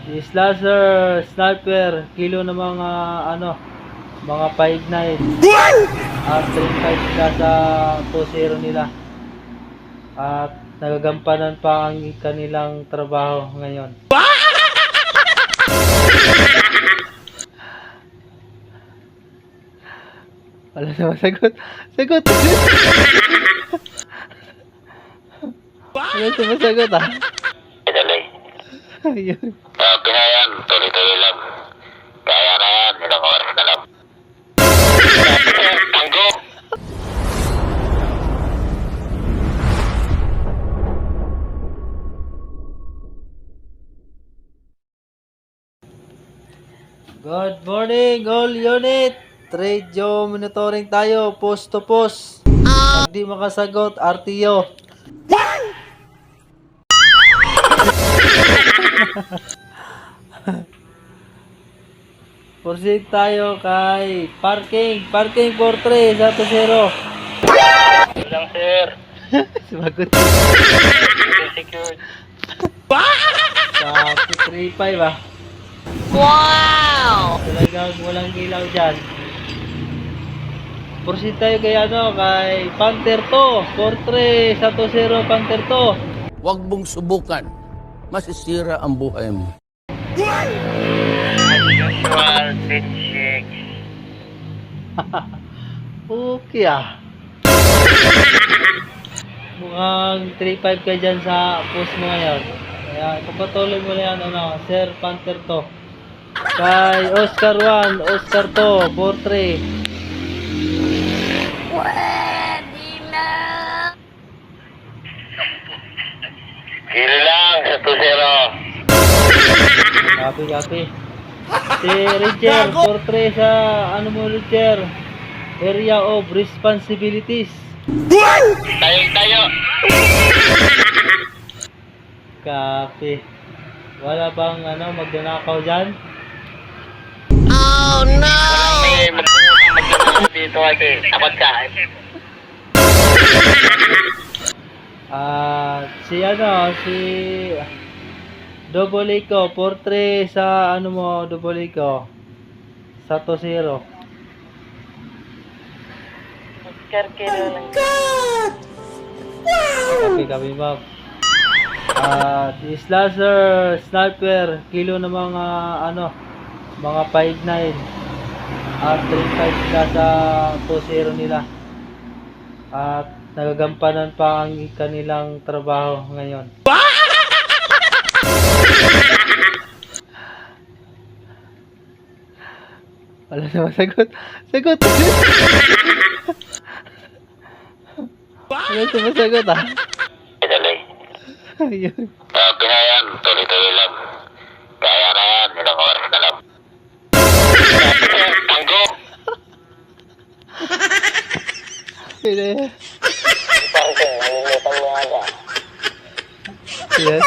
At slasher, sniper, kilo ng mga ano, mga 5.9. At 3.5 sila sa 2.0 nila. At nagagampanan pa ang kanilang trabaho ngayon. Wala na sagot. Sagot! Wala na sagot ah. Ayun. Tuloy-tuloy lang. Kaya na yan. Ilang oras na lang. Tanggo. Good morning, all unit! Radio monitoring tayo, post to post. Pag di makasagot, RTO. Proceed tayo kay parking, parking for 3 sa 0. Lang, sir. Sumagot. Secured. Sa 3.5 ah. Wow! Talagang walang ilaw dyan. Proceed tayo kay ano, kay Panther 2. 4-3 sa 2-0 Panther 2. Huwag mong subukan. Masisira ang buhay mo. Okay ah. Mukhang 3-5 ka dyan sa post mo ngayon. Kaya ipapatuloy mo na yan, ano, Sir Panther 2. Kay Oscar 1, Oscar 2, 4-3. Copy, copy. Si Richard, 4-3 sa ano mo Richard? Area of responsibilities. Tayo, tayo. Copy. Wala bang ano, magnanakaw dyan? Oh no! May magpuputang dito ate. Takot ka. Ah, si ano, si Double Eco, 4-3 sa ano mo, Double Eco. Sa 2-0. Copy, copy, Bob. At slasher, sniper, kilo ng mga ano, mga 5.9 at 3.5 sila sa 2.0 nila. At nagagampanan pa ang kanilang trabaho ngayon. Wala na sagot. Sagot! Wala na sagot ah. Idali. Ayun. Okay na yan. Tuloy-tuloy lang. Kaya na yan. Ilang oras na lang. Tanggo. Sino yan? Parang nalilimutan mo aga. Yes.